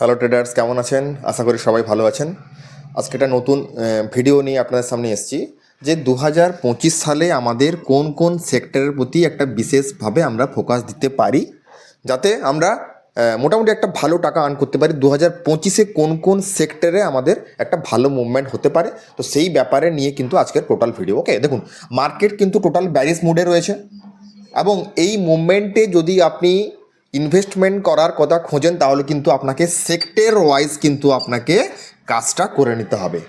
Hello traders কেমন আছেন? আশা করি সবাই ভালো আছেন। আজকে একটা নতুন ভিডিও নিয়ে আপনাদের সামনে এসেছি, যে দু পঁচিশ সালে আমাদের কোন কোন সেক্টরের প্রতি একটা বিশেষভাবে আমরা ফোকাস দিতে পারি, যাতে আমরা মোটামুটি একটা ভালো টাকা আর্ন করতে পারি। দু হাজার পঁচিশে কোন কোন সেক্টরে আমাদের একটা ভালো মুভমেন্ট হতে পারে, তো সেই ব্যাপারে নিয়ে কিন্তু আজকের টোটাল ভিডিও ওকে দেখুন মার্কেট কিন্তু টোটাল ব্যারিস মুডে রয়েছে এবং এই মুভমেন্টে যদি আপনি ইনভেস্টমেন্ট করার কথা খোঁজেন, তাহলে কিন্তু আপনাকে সেক্টর ওয়াইজ কিন্তু আপনাকে কাজটা করে নিতে হবে।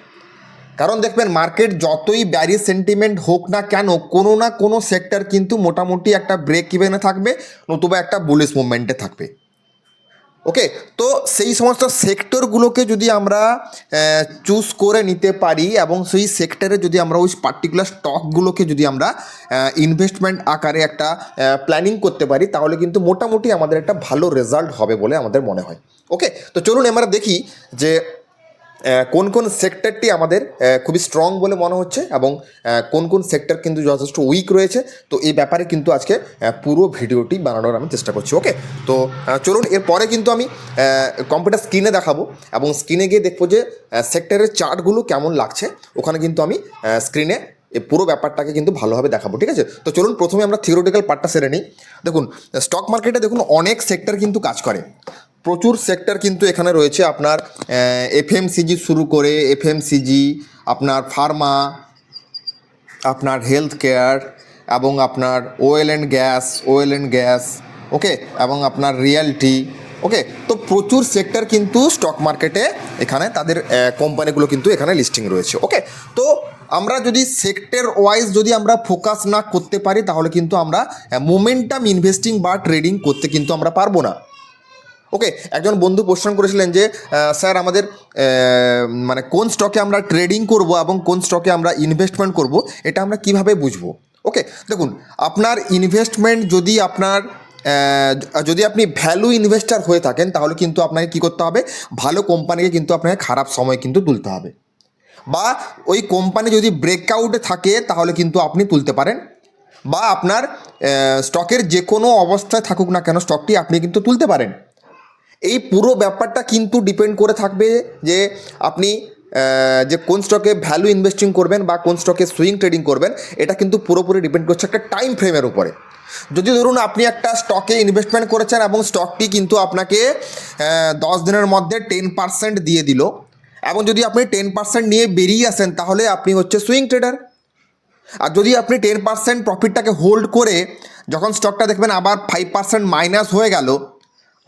কারণ দেখবেন মার্কেট যতই ব্যারি সেন্টিমেন্ট হোক না কেন, কোনো না কোনো সেক্টর কিন্তু মোটামুটি একটা ব্রেক ইভেনে থাকবে, নতুবা একটা বুলিশ মুভমেন্টে থাকবে। ওকে তো সেই সমস্ত সেক্টরগুলোকে যদি আমরা চুজ করে নিতে পারি এবং সেই সেক্টরে যদি আমরা ওই পার্টিকুলার স্টকগুলোকে যদি আমরা ইনভেস্টমেন্ট আকারে একটা প্ল্যানিং করতে পারি, তাহলে কিন্তু মোটামুটি আমাদের একটা ভালো রেজাল্ট হবে বলে আমাদের মনে হয়। ওকে তো চলুন আমরা দেখি যে কোন কোন সেক্টরটি আমাদের খুবই স্ট্রং বলে মনে হচ্ছে এবং কোন কোন সেক্টর কিন্তু যথেষ্ট উইক রয়েছে, তো এই ব্যাপারে কিন্তু আজকে পুরো ভিডিওটি বানানোর আমি চেষ্টা করছি ওকে তো চলুন, এরপরে কিন্তু আমি কম্পিউটার স্ক্রিনে দেখাবো এবং স্ক্রিনে গিয়ে দেখব যে সেক্টরের চার্টগুলো কেমন লাগছে, ওখানে কিন্তু আমি স্ক্রিনে এই পুরো ব্যাপারটাকে কিন্তু ভালোভাবে দেখাবো, ঠিক আছে? তো চলুন, প্রথমে আমরা থিওরিটিক্যাল পার্টটা সেরে নিই। দেখুন স্টক মার্কেটে দেখুন, অনেক সেক্টর কিন্তু কাজ করে। প্রচুর সেক্টর কিন্তু এখানে রয়েছে আপনার এফএমসিজি শুরু করে এফএমসিজি আপনার ফার্মা আপনার হেলথ কেয়ার এবং আপনার oil and gas oil and gas okay এবং আপনার রিয়ালটি ওকে তো প্রচুর সেক্টর কিন্তু স্টক মার্কেটে এখানে তাদের কোম্পানিগুলো কিন্তু এখানে লিস্টিং রয়েছে ওকে তো আমরা যদি সেক্টর ওয়াইজ যদি আমরা ফোকাস না করতে পারি, তাহলে কিন্তু আমরা মোমেন্টাম ইনভেস্টিং বা ট্রেডিং করতে কিন্তু আমরা পারব না। ওকে একজন বন্ধু প্রশ্ন করেছিলেন যে স্যার আমাদের মানে কোন স্টকে আমরা ট্রেডিং করব এবং কোন স্টকে আমরা ইনভেস্টমেন্ট করব, এটা আমরা কীভাবে বুঝব? ওকে দেখুন, আপনার ইনভেস্টমেন্ট যদি আপনার যদি আপনি ভ্যালু ইনভেস্টার হয়ে থাকেন, তাহলে কিন্তু আপনাকে কী করতে হবে? ভালো কোম্পানিকে কিন্তু আপনাকে খারাপ সময় কিন্তু তুলতে হবে। বা ওই কোম্পানি যদি ব্রেকআউটে থাকে, তাহলে কিন্তু আপনি তুলতে পারেন। বা আপনার স্টকের যে কোনো অবস্থায় থাকুক না কেন স্টকটি আপনি কিন্তু তুলতে পারেন। এই পুরো ব্যাপারটা কিন্তু ডিপেন্ড করে থাকবে যে আপনি যে কোন স্টকে ভ্যালু ইনভেস্টিং করবেন বা কোন স্টকে সুইং ট্রেডিং করবেন, এটা কিন্তু পুরোপুরি ডিপেন্ড করছে একটা টাইম ফ্রেমের উপরে। যদি ধরুন আপনি একটা স্টকে ইনভেস্টমেন্ট করেছেন এবং স্টকটি কিন্তু আপনাকে দশ দিনের মধ্যে টেন পার্সেন্ট দিয়ে দিল, এবং যদি আপনি টেন পার্সেন্ট নিয়ে বেরিয়ে আসেন, তাহলে আপনি হচ্ছে সুইং ট্রেডার আর যদি আপনি টেন পার্সেন্ট প্রফিটটাকে হোল্ড করে যখন স্টকটা দেখবেন আবার ফাইভ পার্সেন্ট মাইনাস হয়ে গেল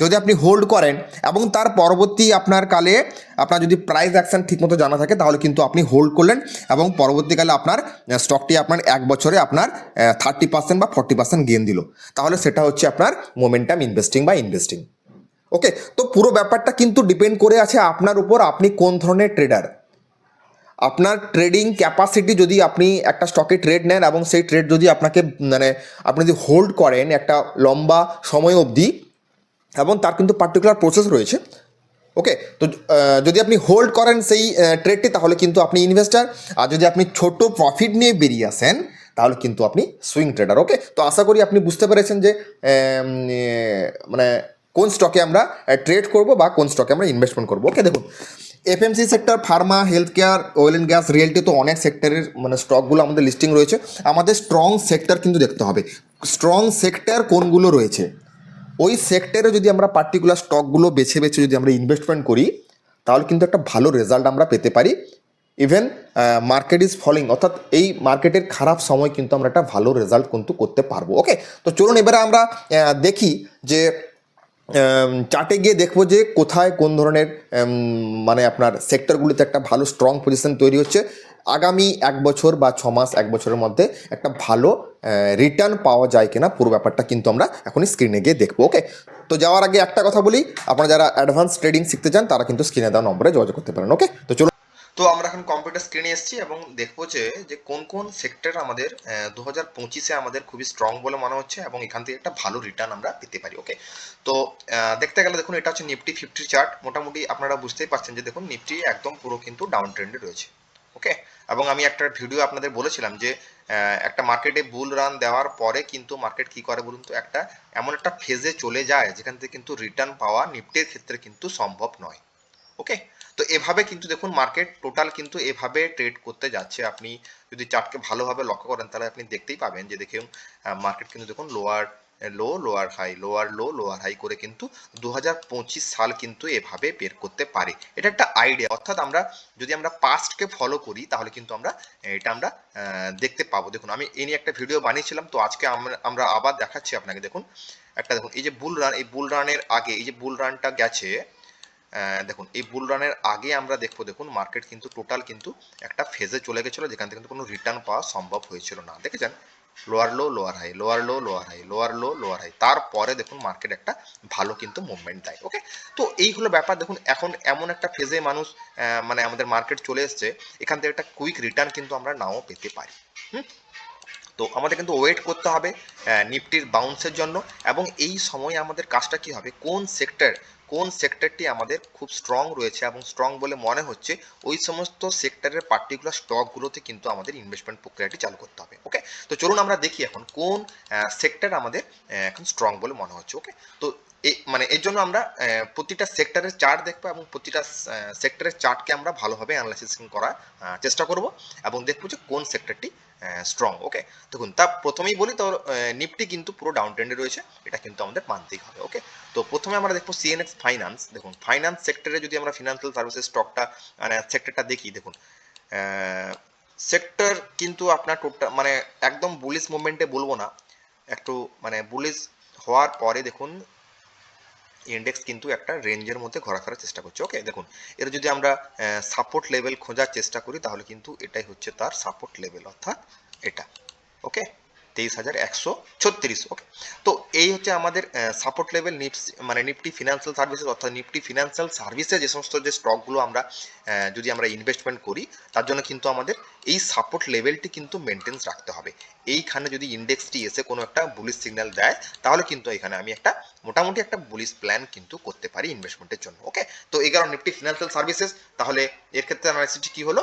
যদি আপনি হোল্ড করেন এবং তার পরবর্তী আপনার কালে আপনার যদি প্রাইস অ্যাকশন ঠিকমতো জানা থাকে, তাহলে কিন্তু আপনি হোল্ড করলেন এবং পরবর্তীকালে আপনার স্টকটি আপনার এক বছরে আপনার থার্টি পার্সেন্ট বা ফর্টি পার্সেন্ট গেন দিল। তাহলে সেটা হচ্ছে আপনার মোমেন্টাম ইনভেস্টিং বা ইনভেস্টিং ওকে তো পুরো ব্যাপারটা কিন্তু ডিপেন্ড করে আছে আপনার উপর আপনি কোন ধরনের ট্রেডার আপনার ট্রেডিং ক্যাপাসিটি যদি আপনি একটা স্টকে ট্রেড নেন এবং সেই ট্রেড যদি আপনাকে মানে আপনি যদি হোল্ড করেন একটা লম্বা সময় অবধি এবং তার কিন্তু পার্টিকুলার প্রসেস রয়েছে। ওকে তো যদি আপনি হোল্ড করেন সেই ট্রেডটি তাহলে কিন্তু আপনি ইনভেস্টার আর যদি আপনি ছোট প্রফিট নিয়ে বেরিয়ে আসেন, তাহলে কিন্তু আপনি সুইং ট্রেডার ওকে তো আশা করি আপনি বুঝতে পেরেছেন যে মানে কোন স্টকে আমরা ট্রেড করব বা কোন স্টকে আমরা ইনভেস্টমেন্ট করব। ওকে দেখুন FMC sector pharma health care oil and gas realty তো অনেক সেক্টরের মানে স্টকগুলো আমাদের লিস্টিং রয়েছে। আমাদের স্ট্রং সেক্টর কিন্তু দেখতে হবে। স্ট্রং সেক্টর কোনগুলো রয়েছে? ওই সেক্টরে যদি আমরা পার্টিকুলার স্টকগুলো বেছে বেছে যদি আমরা ইনভেস্টমেন্ট করি, তাহলে কিন্তু একটা ভালো রেজাল্ট আমরা পেতে পারি। ইভেন মার্কেট ইজ ফলিং অর্থাৎ এই মার্কেটের খারাপ সময় কিন্তু আমরা একটা ভালো রেজাল্ট কিন্তু করতে পারব ওকে তো চলুন এবারে আমরা দেখি যে চার্টে গিয়ে দেখব যে কোথায় কোন ধরনের মানে আপনার সেক্টরগুলিতে একটা ভালো স্ট্রং পজিশন তৈরি হচ্ছে। আগামী এক বছর বা ছ মাস, এক বছরের মধ্যে একটা ভালো রিটার্ন পাওয়া যায় কিনা, পুরো ব্যাপারটা কিন্তু আমরা এখনই স্ক্রিনে গিয়ে দেখব ওকে তো যাওয়ার আগে একটা কথা বলি, আপনারা যারা অ্যাডভান্স ট্রেডিং শিখতে চান, তারা কিন্তু স্ক্রিনে দেওয়া নম্বরে যোগাযোগ করতে পারেন ওকে তো চলুন। তো আমরা এখন কম্পিউটার স্ক্রিনে এসেছি এবং দেখব যে যে কোন কোন সেক্টর আমাদের দু হাজার পঁচিশে আমাদের খুবই স্ট্রং বলে মনে হচ্ছে এবং এখান থেকে একটা ভালো রিটার্ন আমরা পেতে পারি ওকে তো দেখতে গেলে দেখুন, এটা হচ্ছে নিফটি ফিফটি চার্ট মোটামুটি আপনারা বুঝতেই পারছেন যে দেখুন নিফটি একদম পুরো কিন্তু ডাউন ট্রেন্ডে রয়েছে ওকে এবং আমি একটা ভিডিও আপনাদের বলেছিলাম যে একটা মার্কেটে বুল রান দেওয়ার পরে কিন্তু মার্কেট কি করে বলুন তো, একটা এমন একটা ফেজে চলে যায় যেখান থেকে কিন্তু রিটার্ন পাওয়া নিফটির ক্ষেত্রে কিন্তু সম্ভব নয়। ওকে তো এভাবে কিন্তু দেখুন মার্কেট টোটাল কিন্তু এভাবে ট্রেড করতে যাচ্ছে। আপনি যদি চার্টকে ভালোভাবে লক্ষ্য করেন, তাহলে আপনি দেখতেই পাবেন যে দেখুন মার্কেট কিন্তু দেখুন lower low lower high lower low lower high করে কিন্তু দু হাজার পঁচিশ সাল কিন্তু এভাবে বের করতে পারে। এটা একটা আইডিয়া অর্থাৎ আমরা যদি আমরা পাস্টকে ফলো করি, তাহলে কিন্তু আমরা, এটা আমরা দেখতে পাবো। দেখুন, আমি এই নিয়ে একটা ভিডিও বানিয়েছিলাম, তো আজকে আমরা আবার দেখাচ্ছি আপনাকে। দেখুন, একটা দেখুন, এই যে বুল রান এই বুল রানের আগে, এই যে বুল রানটা গেছে দেখুন, এই বুল রানের আগে আমরা দেখব, দেখুন মার্কেট কিন্তু টোটাল কিন্তু একটা ফেজে চলে গেছিল, যেখান থেকে কিন্তু কোনো রিটার্ন পাওয়া সম্ভব হয়েছিল না। দেখেছেন? Lower low lower high lower low lower high lower low lower high তারপরে দেখুন মার্কেট একটা ভালো কিন্তু মুভমেন্ট দেয় ওকে তো এই হলো ব্যাপার। দেখুন, এখন এমন একটা ফেজে মানুষ মানে আমাদের মার্কেট চলে এসছে, এখান থেকে একটা কুইক রিটার্ন কিন্তু আমরা নাও পেতে পারি, হুম? তো আমাদের কিন্তু ওয়েট করতে হবে নিফটির বাউন্সের জন্য। এবং এই সময় আমাদের কাজটা কি হবে? কোন সেক্টর কোন সেক্টরটি আমাদের খুব স্ট্রং রয়েছে এবং স্ট্রং বলে মনে হচ্ছে, ওই সমস্ত সেক্টরের পার্টিকুলার স্টকগুলোতে কিন্তু আমাদের ইনভেস্টমেন্ট প্রক্রিয়াটি চালু করতে হবে ওকে তো চলুন আমরা দেখি এখন কোন সেক্টর আমাদের এখন স্ট্রং বলে মনে হচ্ছে ওকে তো মানে এর জন্য আমরা প্রতিটা সেক্টরের চার্ট দেখব এবং প্রতিটা সেক্টরের চার্টকে আমরা ভালোভাবে অ্যানালাইসিস করার চেষ্টা করব এবং দেখব যে কোন সেক্টরটি স্ট্রং ওকে দেখুন, তা প্রথমেই বলি, তো নিফটি কিন্তু পুরো ডাউন ট্রেন্ডে রয়েছে, এটা কিন্তু আমাদের মানতেই হবে ওকে তো প্রথমে আমরা দেখব সিএনএক্স ফাইন্যান্স দেখুন ফাইন্যান্স সেক্টরে যদি আমরা ফিনান্সিয়াল সার্ভিসেস স্টকটা মানে সেক্টরটা দেখি, দেখুন সেক্টর কিন্তু আপনার টোটাল মানে একদম বুলিশ মুভমেন্টে বলব না, একটু মানে বুলিশ হওয়ার পরে দেখুন ইন্ডেক্স কিন্তু একটা রেঞ্জের মধ্যে ঘোরাফেরার চেষ্টা করছে। ওকে দেখুন, এর যদি আমরা সাপোর্ট লেভেল খোঁজার চেষ্টা করি, তাহলে কিন্তু এটাই হচ্ছে তার সাপোর্ট লেভেল অর্থাৎ এটা। ওকে তেইশ হাজার একশো ছত্রিশ ওকে তো এই হচ্ছে আমাদের সাপোর্ট লেভেল নিফস মানে নিফটি ফিনান্সিয়াল সার্ভিসেস অর্থাৎ নিফটি ফিনান্সিয়াল সার্ভিসে যে সমস্ত যে স্টকগুলো আমরা যদি আমরা ইনভেস্টমেন্ট করি, তার জন্য কিন্তু আমাদের এই সাপোর্ট লেভেলটি কিন্তু মেনটেন্স রাখতে হবে। এইখানে যদি ইন্ডেক্সটি এসে কোনো একটা বুলিশ সিগন্যাল দেয়, তাহলে কিন্তু এখানে আমি একটা, মোটামুটি একটা বুলিশ প্ল্যান কিন্তু করতে পারি ইনভেস্টমেন্টের জন্য ওকে তো কারণে নিফটি ফিনান্সিয়াল সার্ভিসেস তাহলে এর ক্ষেত্রে অ্যানালিসিসটি কি হলো?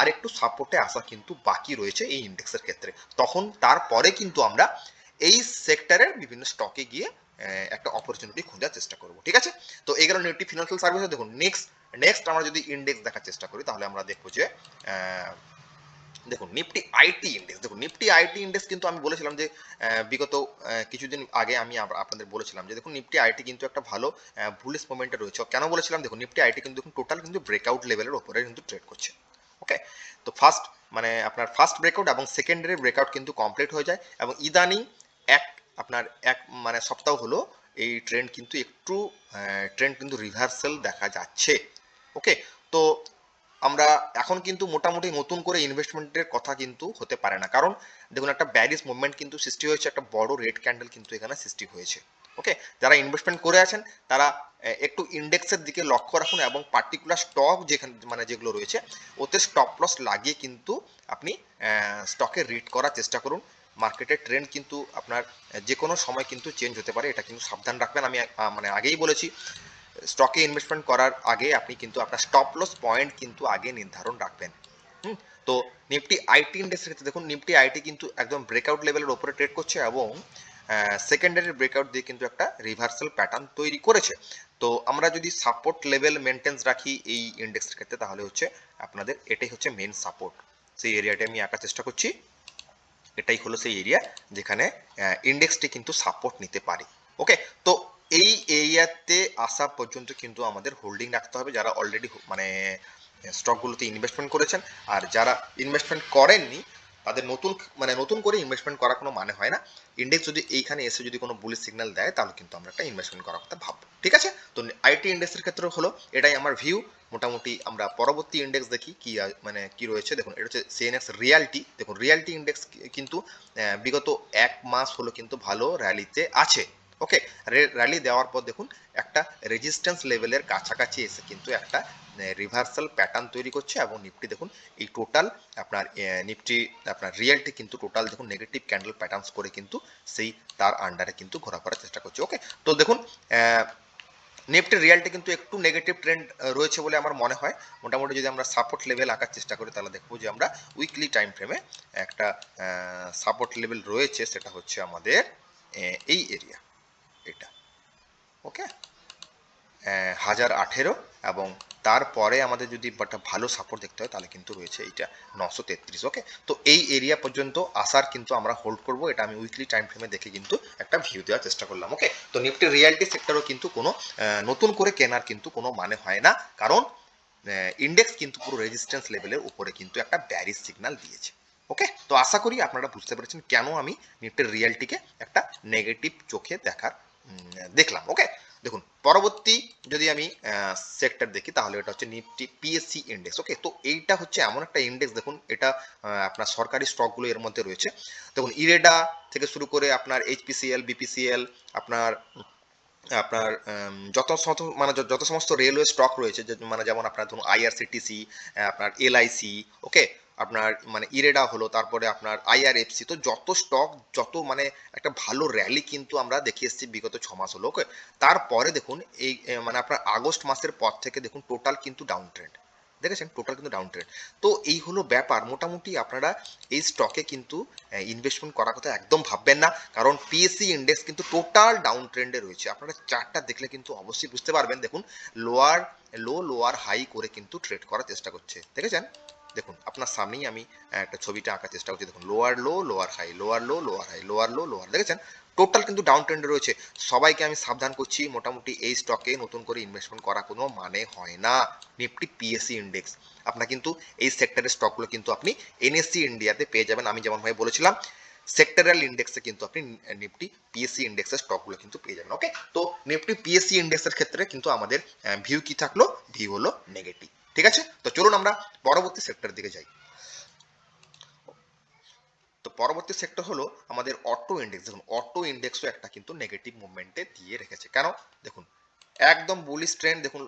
আর একটু সাপোর্টে আসা কিন্তু বাকি রয়েছে এই ইন্ডেক্সের ক্ষেত্রে। তখন তারপরে কিন্তু আমরা এই সেক্টরের বিভিন্ন স্টকে গিয়ে একটা অপরচুনিটি খোঁজার চেষ্টা করব, ঠিক আছে? তো এই কারণে নিফটি ফিনান্সিয়াল সার্ভিসে দেখুন নেক্সট নেক্সট আমরা যদি ইন্ডেক্স দেখার চেষ্টা করি, তাহলে আমরা দেখব যে দেখুন নিফটি আইটি ইন্ডেক্স দেখুন নিফটি আইটি ইন্ডেক্স কিন্তু আমি বলেছিলাম যে বিগত কিছুদিন আগে আমি আপনাদের বলেছিলাম যে, দেখুন নিফটি আইটি কিন্তু একটা ভালো বুলিশ মোমেন্টে রয়েছে। কেন বলেছিলাম? দেখুন নিফটি আইটি কিন্তু দেখুন টোটাল কিন্তু ব্রেকআউট লেভেলের ওপরে কিন্তু ট্রেড করছে। ওকে তো ফার্স্ট মানে আপনার ফার্স্ট ব্রেকআউট এবং সেকেন্ডারি ব্রেকআউট কিন্তু কমপ্লিট হয়ে যায় এবং ইদানিং এক, আপনার এক মানে সপ্তাহ হলো এই ট্রেন্ড কিন্তু একটু ট্রেন্ড কিন্তু রিভার্সাল দেখা যাচ্ছে। ওকে তো আমরা এখন কিন্তু মোটামুটি নতুন করে ইনভেস্টমেন্টের কথা কিন্তু হতে পারে না। কারণ দেখুন, একটা ব্যারিস মুভমেন্ট কিন্তু সৃষ্টি হয়েছে, একটা বড় রেড ক্যান্ডেল কিন্তু এখানে সৃষ্টি হয়েছে। ওকে যারা ইনভেস্টমেন্ট করে আছেন, তারা একটু ইন্ডেক্সের দিকে লক্ষ্য রাখুন এবং পার্টিকুলার স্টক যেখানে মানে যেগুলো রয়েছে, ওতে স্টপ লস লাগিয়ে কিন্তু আপনি স্টকে রিড করার চেষ্টা করুন। মার্কেটের ট্রেন্ড কিন্তু আপনার যে কোনো সময় কিন্তু চেঞ্জ হতে পারে, এটা কিন্তু সাবধান রাখবেন। আমি মানে আগেই বলেছি স্টকে ইনভেস্টমেন্ট করার আগে আপনি কিন্তু আপনার স্টপ লস পয়েন্ট কিন্তু আগে নির্ধারণ রাখবেন। হুম? তো নিফটি আইটি ইন্ডেক্সের ক্ষেত্রে দেখুন নিফটি আইটি কিন্তু একদম ব্রেকআউট লেভেলের ওপরে ট্রেড করছে এবং সেকেন্ডারি ব্রেকআউট দিয়ে কিন্তু একটা রিভার্সাল প্যাটার্ন তৈরি করেছে। তো আমরা যদি সাপোর্ট লেভেল মেনটেন্স রাখি এই ইন্ডেক্সের ক্ষেত্রে, তাহলে হচ্ছে আপনাদের এটাই হচ্ছে মেন সাপোর্ট সেই এরিয়াটা আমি আঁকার চেষ্টা করছি। এটাই হলো সেই এরিয়া যেখানে ইন্ডেক্সটি কিন্তু সাপোর্ট নিতে পারে। ওকে তো এই এরিয়াতে আসা পর্যন্ত কিন্তু আমাদের হোল্ডিং রাখতে হবে। যারা অলরেডি মানে স্টকগুলোতে ইনভেস্টমেন্ট করেছেন, আর যারা ইনভেস্টমেন্ট করেননি তাদের নতুন মানে নতুন করে ইনভেস্টমেন্ট করার কোনো মানে হয় না। ইন্ডেক্স যদি এইখানে এসে যদি কোনো বুলিশ সিগন্যাল দেয়, তাহলে কিন্তু আমরা একটা ইনভেস্টমেন্ট করার কথা ভাববো। ঠিক আছে? তো আইটি ইন্ডেক্সের ক্ষেত্রে হলো, এটাই আমার ভিউ মোটামুটি আমরা পরবর্তী ইন্ডেক্স দেখি কি মানে কি রয়েছে। দেখুন, এটা হচ্ছে সিএনএক্স রিয়ালিটি দেখুন রিয়ালিটি ইন্ডেক্স কিন্তু বিগত এক মাস হলো কিন্তু ভালো র্যালিতে আছে। ওকে র্যালি দেওয়ার পর দেখুন, একটা রেজিস্ট্যান্স লেভেলের কাছাকাছি এসে কিন্তু একটা রিভার্সাল প্যাটার্ন তৈরি করছে এবং নিফটি দেখুন এই টোটাল আপনার নিফটি আপনার রিয়েলটি কিন্তু টোটাল দেখুন নেগেটিভ ক্যান্ডেল প্যাটার্নস করে কিন্তু সেই তার আন্ডারে কিন্তু ঘোরাফেরার চেষ্টা করছে ওকে তো দেখুন আহ, নেফটের রিয়ালটি কিন্তু একটু নেগেটিভ ট্রেন্ড রয়েছে বলে আমার মনে হয়। মোটামুটি যদি আমরা সাপোর্ট লেভেল আঁকার চেষ্টা করি তাহলে দেখব যে আমরা উইকলি টাইম ফ্রেমে একটা সাপোর্ট লেভেল রয়েছে সেটা হচ্ছে আমাদের এই এরিয়া এটা ওকে হাজার আঠেরো এবং তারপরে আমাদের যদি একটা ভালো সাপোর্ট দেখতে হয়, তাহলে কিন্তু রয়েছে এইটা নশো তেত্রিশ ওকে তো এই এরিয়া পর্যন্ত আসার কিন্তু আমরা হোল্ড করব, এটা আমি উইকলি টাইম ফ্রেমে দেখে কিন্তু একটা ভিউ দেওয়ার চেষ্টা করলাম ওকে তো নিফটি রিয়ালিটি সেক্টরও কিন্তু কোনো নতুন করে কেনার কিন্তু কোনো মানে হয় না, কারণ ইন্ডেক্স কিন্তু পুরো রেজিস্ট্যান্স লেভেলের উপরে কিন্তু একটা ব্যারিজ সিগন্যাল দিয়েছে ওকে তো আশা করি আপনারা বুঝতে পেরেছেন কেন আমি নিফটির রিয়ালটিকে একটা নেগেটিভ চোখে দেখার দেখলাম ওকে দেখুন, পরবর্তী যদি আমি সেক্টর দেখি, তাহলে এটা হচ্ছে নিফটি পিএসসি ইন্ডেক্স ওকে তো এইটা হচ্ছে এমন একটা ইন্ডেক্স দেখুন, এটা আপনার সরকারি স্টকগুলো এর মধ্যে রয়েছে। দেখুন ইরেডা থেকে শুরু করে আপনার এইচপিসিএল বিপিসিএল আপনার আপনার যত মানে যত সমস্ত রেলওয়ে স্টক রয়েছে মানে যেমন আপনার ধরুন আইআরসিটিসি আপনার এলআইসি ওকে আপনার মানে ইরেডা হলো, তারপরে আপনার আইআরএফসি তো যত স্টক যত মানে একটা ভালো র্যালি কিন্তু আমরা দেখে এসেছি বিগত ছ মাস হলো ওকে তারপরে দেখুন এই মানে আপনার আগস্ট মাসের পর থেকে দেখুন টোটাল কিন্তু ডাউন ট্রেন্ড দেখেছেন? টোটাল কিন্তু ডাউন ট্রেন্ড তো এই হলো ব্যাপার, মোটামুটি আপনারা এই স্টকে কিন্তু ইনভেস্টমেন্ট করার কথা একদম ভাববেন না, কারণ পিএসসি ইন্ডেক্স কিন্তু টোটাল ডাউন ট্রেন্ডে রয়েছে। আপনারা চার্টটা দেখলে কিন্তু অবশ্যই বুঝতে পারবেন, দেখুন লোয়ার লো লোয়ার হাই করে কিন্তু ট্রেড করার চেষ্টা করছে, দেখেছেন? দেখুন, আপনার সামনেই আমি একটা ছবিটা আঁকার চেষ্টা করছি। দেখুন lower low lower high lower low lower high lower low lower দেখেছেন? টোটাল কিন্তু ডাউন ট্রেন্ডে রয়েছে। সবাইকে আমি সাবধান করছি, মোটামুটি এই স্টকে নতুন করে ইনভেস্টমেন্ট করা কোনো মানে হয় না। নিফটি পিএসসি ইন্ডেক্স আপনার কিন্তু এই সেক্টরের স্টকগুলো কিন্তু আপনি এনএসসি ইন্ডিয়াতে পেয়ে যাবেন। আমি যেমনভাবে বলেছিলাম সেক্টরাল ইন্ডেক্সে কিন্তু আপনি নিফটি পিএসসি ইন্ডেক্সের স্টকগুলো কিন্তু পেয়ে যাবেন। ওকে তো নিফটি পিএসসি ইন্ডেক্সের ক্ষেত্রে কিন্তু আমাদের ভিউ কি থাকল? ভিউ হলো নেগেটিভ ঠিক আছে? তো চলুন আমরা পরবর্তী সেক্টর দিকে যাই। তো পরবর্তী সেক্টর হলো আমাদের অটো ইন্ডেক্স দেখুন অটো ইন্ডেক্সও একটা কিন্তু নেগেটিভ মুভমেন্টে দিয়ে রেখেছে। কেন? দেখুন, একদম বুলিশ ট্রেন্ড দেখুন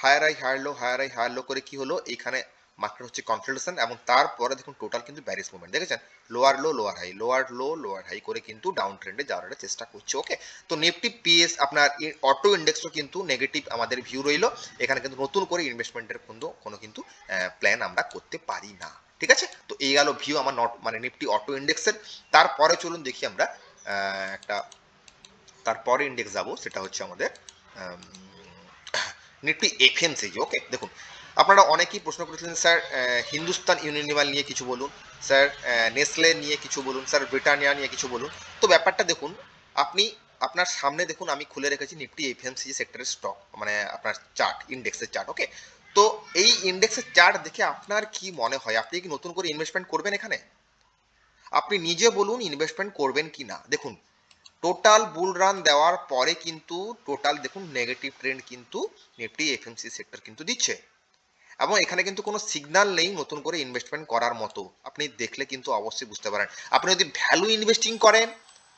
higher high higher low higher high higher low করে কি হলো? এখানে মার্কেট হচ্ছে কনসেন্ট্রেশন এবং তারপরে দেখুন টোটাল কিন্তু ব্যারিস মুভমেন্ট দেখেছেন? Lower low lower high lower low lower high করে কিন্তু ডাউন ট্রেন্ডে যাওয়ার চেষ্টা করছে ওকে তো নিফটি পিএস আপনার অটো ইন্ডেক্সও কিন্তু নেগেটিভ আমাদের ভিউ রইল, এখানে কিন্তু নতুন করে ইনভেস্টমেন্টের কিন্তু কোনো কিন্তু প্ল্যান আমরা করতে পারি না, ঠিক আছে? তো এই গেল ভিউ আমার নট মানে নিফটি অটো ইন্ডেক্সের তারপরে চলুন দেখি আমরা একটা তারপরে ইন্ডেক্স যাব, সেটা হচ্ছে আমাদের নিফটি এফএমসিজি ওকে দেখুন আপনারা অনেকেই প্রশ্ন করেছিলেন, স্যার হিন্দুস্তান ইউনিলিভার নিয়ে কিছু বলুন, স্যার নেসলে নিয়ে কিছু বলুন, স্যার, ব্রিটানিয়া নিয়ে কিছু বলুন। তো ব্যাপারটা দেখুন, আপনি, আপনার সামনে দেখুন, আমি খুলে রেখেছি নিফটি এফএমসিজি সেক্টরের স্টক মানে আপনার চার্ট ইন্ডেক্সের চার্ট ওকে তো এই ইন্ডেক্সের চার্ট দেখে আপনার কি মনে হয়? আপনি কি নতুন করে ইনভেস্টমেন্ট করবেন এখানে? আপনি নিজে বলুন ইনভেস্টমেন্ট করবেন কি না। দেখুন টোটাল বুল রান দেওয়ার পরে কিন্তু টোটাল দেখুন নেগেটিভ ট্রেন্ড কিন্তু নিফটি এফএমসি সেক্টর কিন্তু দিচ্ছে। এবং এখানে কিন্তু কোনো সিগন্যাল নেই নতুন করে ইনভেস্টমেন্ট করার মতো। আপনি দেখলে কিন্তু অবশ্যই বুঝতে পারেন। আপনি যদি ভ্যালু ইনভেস্টিং করেন,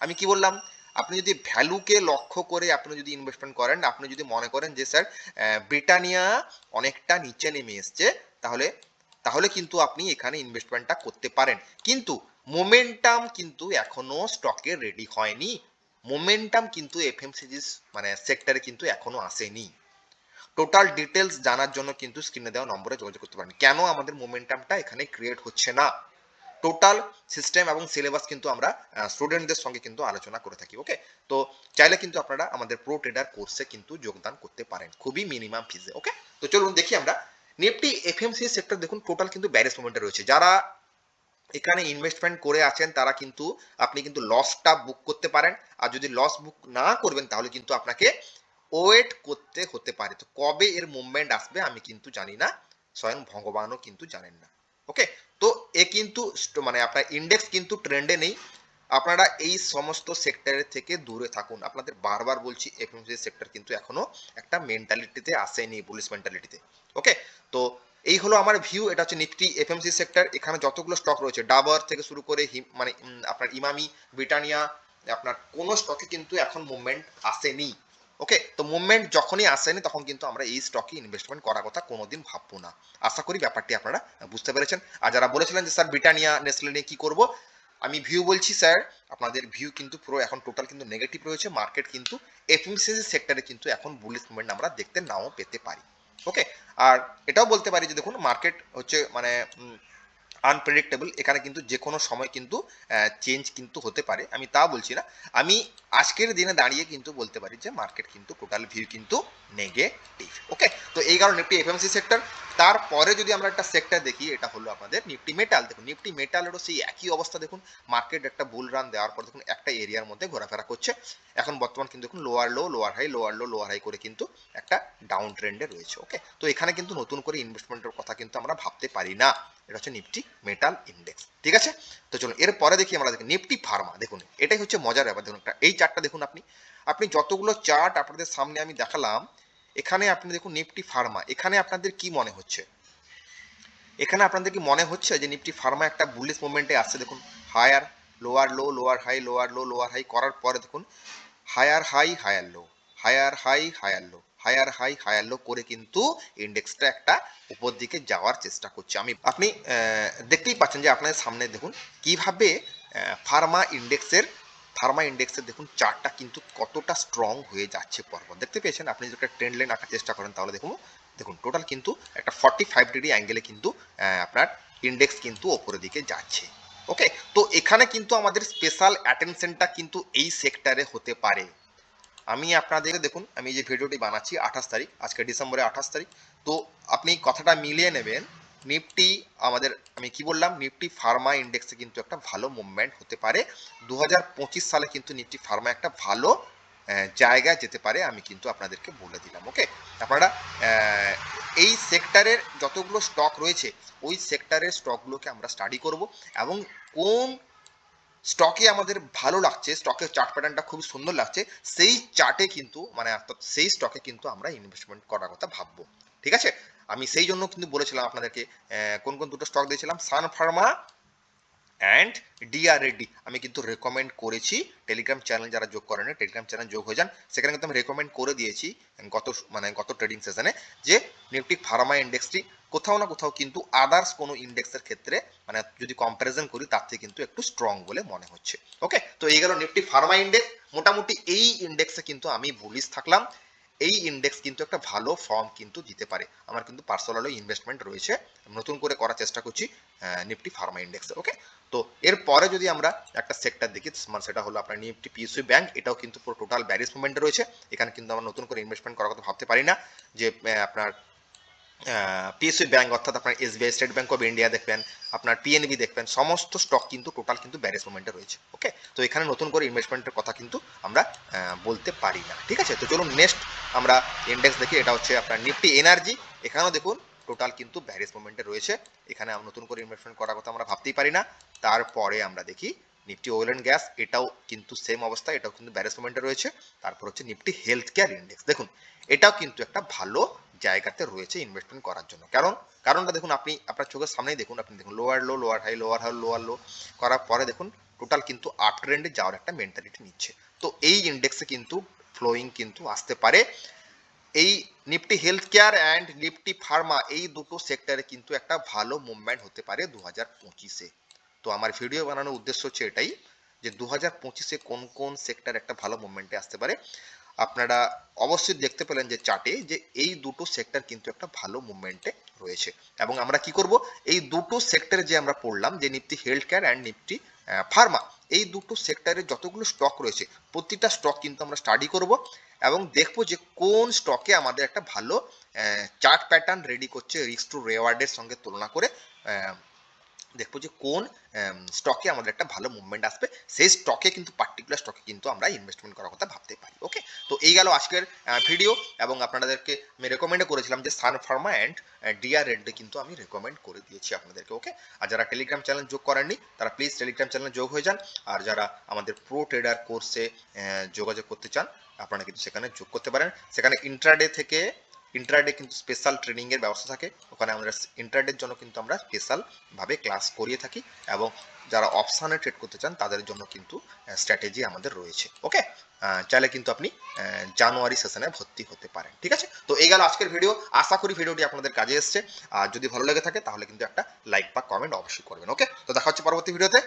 আমি কি বললাম? আপনি যদি ভ্যালুকে লক্ষ্য করে আপনি যদি ইনভেস্টমেন্ট করেন, আপনি যদি মনে করেন যে, স্যার ব্রিটানিয়া অনেকটা নিচে নেমে এসছে, তাহলে তাহলে কিন্তু আপনি এখানে ইনভেস্টমেন্টটা করতে পারেন। কিন্তু মোমেন্টাম কিন্তু এখনও স্টকে রেডি হয়নি। মোমেন্টাম কিন্তু এফএমসিজিস মানে সেক্টরে কিন্তু এখনও আসেনি। টোটাল ডিটেলস জানার জন্য কিন্তু স্ক্রিনে দেওয়া নম্বরে যোগাযোগ করতে পারেন। কেন আমাদের মোমেন্টামটা এখানে ক্রিয়েট হচ্ছে না? টোটাল সিস্টেম এবং সিলেবাস কিন্তু আমরা স্টুডেন্টদের সঙ্গে কিন্তু আলোচনা করে থাকি ওকে তো চাইলে কিন্তু আপনারা আমাদের প্রো ট্রেডার কোর্সে কিন্তু যোগদান করতে পারেন, খুবই মিনিমাম ফিজে ওকে তো চলুন দেখি আমরা। নিফটি এফএমসি সেক্টর দেখুন টোটাল কিন্তু ব্যারেজ মুভমেন্টে রয়েছে। যারা এখানে ইনভেস্টমেন্ট করে আছেন, তারা কিন্তু, আপনি কিন্তু লসটা বুক করতে পারেন। আর যদি লস বুক না করবেন, তাহলে কিন্তু আপনাকে ওয়েট করতে হতে পারে। তো কবে এর মুভমেন্ট আসবে আমি কিন্তু জানি না। স্বয়ং ভগবানও কিন্তু জানেন না। ওকে তো এ কিন্তু মানে আপনার ইন্ডেক্স কিন্তু ট্রেন্ডে নেই। আপনারা এই সমস্ত সেক্টরের থেকে দূরে থাকুন। আপনাদের বারবার বলছি এফএমসি সেক্টর কিন্তু এখনও একটা মেন্টালিটিতে আসেনি পুলিশ মেন্টালিটিতে ওকে তো এই হলো আমার ভিউ এটা হচ্ছে নিফটি এফএমসি সেক্টর এখানে যতগুলো স্টক রয়েছে ডাবর থেকে শুরু করে মানে আপনার ইমামি ব্রিটানিয়া আপনার কোনো স্টকে কিন্তু এখন মুভমেন্ট আসেনি। ওকে তো মুভমেন্ট যখনই আসেনি, তখন কিন্তু আমরা এই স্টকে ইনভেস্টমেন্ট করার কথা কোনোদিন ভাববো না। আশা করি ব্যাপারটি আপনারা বুঝতে পেরেছেন। আর যারা বলেছিলেন যে, স্যার ব্রিটানিয়া নেসলে নিয়ে কী করব? আমি ভিউ বলছি, স্যার, আপনাদের ভিউ কিন্তু পুরো এখন টোটাল কিন্তু নেগেটিভ রয়েছে। মার্কেট কিন্তু এফএমসিজি সেক্টরে কিন্তু এখন বুলিশ মুভমেন্ট আমরা দেখতে নাও পেতে পারি। ওকে আর এটাও বলতে পারি যে, দেখুন মার্কেট হচ্ছে মানে আনপ্রেডিক্টেবল এখানে কিন্তু যে কোনো সময় কিন্তু চেঞ্জ কিন্তু হতে পারে। আমি তা বলছি না। আমি আজকের দিনে দাঁড়িয়ে কিন্তু বলতে পারি যে মার্কেট কিন্তু টোটাল ভিউ কিন্তু নেগেটিভ ওকে তো এই কারণে নিফটি এফএমসি সেক্টর তারপরে যদি আমরা একটা সেক্টর দেখি, এটা হলো আমাদের নিফটি মেটাল দেখুন নিফটি মেটালেরও সেই একই অবস্থা। দেখুন মার্কেট একটা বুল রান দেওয়ার পর দেখুন, একটা এরিয়ার মধ্যে ঘোরাফেরা করছে। এখন বর্তমান কিন্তু দেখুন lower low lower high lower low lower high করে কিন্তু একটা ডাউন ট্রেন্ডে রয়েছে। ওকে তো এখানে কিন্তু নতুন করে ইনভেস্টমেন্টের কথা কিন্তু আমরা ভাবতে পারি না। এটা হচ্ছে নিফটি মেটাল ইন্ডেক্স ঠিক আছে? তো চলুন এরপরে দেখি আমরা দেখি নিফটি ফার্মা দেখুন, এটাই হচ্ছে মজার ব্যাপার দেখুন এই চার্টটা দেখুন আপনি। আপনি যতগুলো চার্ট আপনাদের সামনে আমি দেখালাম, এখানে আপনি দেখুন নিফটি ফার্মা এখানে আপনাদের কি মনে হচ্ছে? এখানে আপনাদের কি মনে হচ্ছে যে নিফটি ফার্মা একটা বুলিশ মুভমেন্টে আসছে? দেখুন higher lower low lower high lower low lower high করার পরে দেখুন higher high higher low higher high higher low higher high higher low করে কিন্তু ইন্ডেক্সটা একটা উপর দিকে যাওয়ার চেষ্টা করছে। আমি, আপনি দেখতেই পাচ্ছেন যে আপনাদের সামনে দেখুন কীভাবে ফার্মা ইন্ডেক্সের ফার্মা ইন্ডেক্সের দেখুন চার্টটা কিন্তু কতটা স্ট্রং হয়ে যাচ্ছে পরপর। দেখতে পেয়েছেন? আপনি যদি একটা ট্রেন্ড লাইন আঁকার চেষ্টা করেন তাহলে দেখুন দেখুন টোটাল কিন্তু একটা ফর্টি ফাইভ ডিগ্রি অ্যাঙ্গেলে কিন্তু আপনার ইন্ডেক্স কিন্তু ওপরের দিকে যাচ্ছে। ওকে তো এখানে কিন্তু আমাদের স্পেশাল অ্যাটেনশনটা কিন্তু এই সেক্টরে হতে পারে। আমি আপনাদের দেখুন, আমি যে ভিডিওটি বানাচ্ছি আঠাশ তারিখ, আজকে ডিসেম্বরে আঠাশ তারিখ, তো আপনি কথাটা মিলিয়ে নেবেন, নিফটি আমাদের, আমি কি বললাম, নিফটি ফার্মা ইন্ডেক্সে কিন্তু একটা ভালো মুভমেন্ট হতে পারে। দু হাজার পঁচিশ সালে কিন্তু নিফটি ফার্মা একটা ভালো জায়গায় যেতে পারে, আমি কিন্তু আপনাদেরকে বলে দিলাম ওকে আপনারা এই সেক্টরের যতগুলো স্টক রয়েছে, ওই সেক্টরের স্টকগুলোকে আমরা স্টাডি করব এবং কোন স্টকে আমাদের ভালো লাগছে স্টকের চার্ট প্যাটার্নটা খুব সুন্দর লাগছে, সেই চার্টে কিন্তু মানে অর্থাৎ সেই স্টকে কিন্তু আমরা ইনভেস্টমেন্ট করার কথা ভাববো। ঠিক আছে? আমি সেই জন্য কিন্তু বলেছিলাম আপনাদেরকে কোন কোন দুটো স্টক দিয়েছিলাম? সান ফার্মা অ্যান্ড ডিআরএডি আমি কিন্তু রেকমেন্ড করেছি টেলিগ্রাম চ্যানেল যারা যোগ করেন টেলিগ্রাম চ্যানেল যোগ হয়ে যান, সেখানে কিন্তু আমি রেকমেন্ড করে দিয়েছি গত মানে গত ট্রেডিং সেশনে যে নিফটি ফার্মা ইন্ডেক্সটি কোথাও না কোথাও কিন্তু আদার্স কোনো ইন্ডেক্সের ক্ষেত্রে মানে যদি কম্প্যারিজন করি তার থেকে কিন্তু একটু স্ট্রং বলে মনে হচ্ছে। ওকে তো এই গেল নিফটি ফার্মা ইন্ডেক্স মোটামুটি এই ইন্ডেক্সে কিন্তু আমি বুলিশ থাকলাম। এই ইন্ডেক্স কিন্তু একটা ভালো ফর্ম কিন্তু দিতে পারে। আমার কিন্তু পার্সোনালও ইনভেস্টমেন্ট রয়েছে। নতুন করে করার চেষ্টা করছি নিফটি ফার্মা ইন্ডেক্সে ওকে তো এরপরে যদি আমরা একটা সেক্টর দেখি সেটা হলো আপনার নিফটি পিএসসি ব্যাংক এটাও কিন্তু পুরো টোটাল ব্যারিস মুভমেন্টে রয়েছে। এখানে কিন্তু আমরা নতুন করে ইনভেস্টমেন্ট করার কথা ভাবতে পারি না যে আপনার পিএসসি ব্যাংক অর্থাৎ আপনার SBI State Bank of India দেখবেন, আপনার পিএনবি দেখবেন, সমস্ত স্টক কিন্তু টোটাল কিন্তু ব্যারেজ মুভমেন্টে রয়েছে ওকে তো এখানে নতুন করে ইনভেস্টমেন্টের কথা কিন্তু আমরা বলতে পারি না, ঠিক আছে? তো চলুন নেক্সট আমরা ইন্ডেক্স দেখি, এটা হচ্ছে আপনার নিফটি এনার্জি এখানেও দেখুন টোটাল কিন্তু ব্যারেজ মুভমেন্টে রয়েছে, এখানে নতুন করে ইনভেস্টমেন্ট করার কথা আমরা ভাবতেই পারি না, তারপরে আমরা দেখি নিফটি অয়েল অ্যান্ড গ্যাস এটাও কিন্তু সেম অবস্থা, এটাও কিন্তু ব্যারেজ মুভমেন্টে রয়েছে, তারপর হচ্ছে নিফটি হেলথ কেয়ার ইন্ডেক্স দেখুন, এটাও কিন্তু একটা ভালো জায়গাতে রয়েছে ইনভেস্টমেন্ট করার জন্য। কারণ, কারণটা দেখুন, আপনি, আপনার চোখের সামনেই দেখুন, আপনি দেখুন lower low lower high lower high lower low করার পরে দেখুন টোটাল কিন্তু আপ ট্রেন্ডে যাওয়ার একটা মেন্টালিটি নিচ্ছে। তো এই ইন্ডেক্সে কিন্তু ফ্লোয়িং কিন্তু আসতে পারে। এই Nifty health care and Nifty pharma এই দুটো সেক্টরে কিন্তু একটা ভালো মুভমেন্ট হতে পারে দু হাজার পঁচিশে। তো আমার ভিডিও বানানোর উদ্দেশ্য হচ্ছে এটাই যে দু হাজার পঁচিশে কোন কোন সেক্টর একটা ভালো মুভমেন্টে আসতে পারে। আপনারা অবশ্যই দেখতে পেলেন যে চার্টে যে এই দুটো সেক্টর কিন্তু একটা ভালো মুভমেন্টে রয়েছে। এবং আমরা কি করব? এই দুটো সেক্টরে যে আমরা পড়লাম, যে Nifty health care and Nifty pharma এই দুটো সেক্টরে যতগুলো স্টক রয়েছে, প্রতিটা স্টক কিন্তু আমরা স্টাডি করব এবং দেখব যে কোন স্টকে আমাদের একটা ভালো চার্ট প্যাটার্ন রেডি করছে রিস্ক টু রেওয়ার্ডের সঙ্গে তুলনা করে দেখব যে কোন স্টকে আমাদের একটা ভালো মুভমেন্ট আসবে। সেই স্টকে কিন্তু পার্টিকুলার স্টকে কিন্তু আমরা ইনভেস্টমেন্ট করার কথা ভাবতে পারি ওকে তো এই গেল আজকের ভিডিও এবং আপনাদেরকে আমি রেকমেন্ড করেছিলাম যে সান ফার্মা অ্যান্ড ডিআর রেডে কিন্তু আমি রেকমেন্ড করে দিয়েছি আপনাদেরকে ওকে আর যারা টেলিগ্রাম চ্যানেল যোগ করেননি, তারা প্লিজ টেলিগ্রাম চ্যানেলে যোগ হয়ে যান। আর যারা আমাদের প্রো ট্রেডার কোর্সে যোগাযোগ করতে চান, আপনারা কিন্তু সেখানে যোগ করতে পারেন। সেখানে ইন্ট্রাডে থেকে ইন্ট্রাডে কিন্তু স্পেশাল ট্রেনিং এর ব্যবস্থা থাকে। ওখানে আমরা ইন্ট্রাডের জন্য কিন্তু আমরা স্পেশাল ভাবে ক্লাস করিয়ে থাকি এবং যারা অপশানে ট্রেড করতে চান, তাদের জন্য কিন্তু স্ট্র্যাটেজি আমাদের রয়েছে। ওকে চাইলে কিন্তু আপনি জানুয়ারি সেশনে ভর্তি হতে পারেন। ঠিক আছে? তো এই গেল আজকের ভিডিও আশা করি ভিডিওটি আপনাদের কাজে এসছে। আর যদি ভালো লেগে থাকে, তাহলে কিন্তু একটা লাইক বা কমেন্ট অবশ্যই করবেন। ওকে তো দেখা হচ্ছে পরবর্তী ভিডিওতে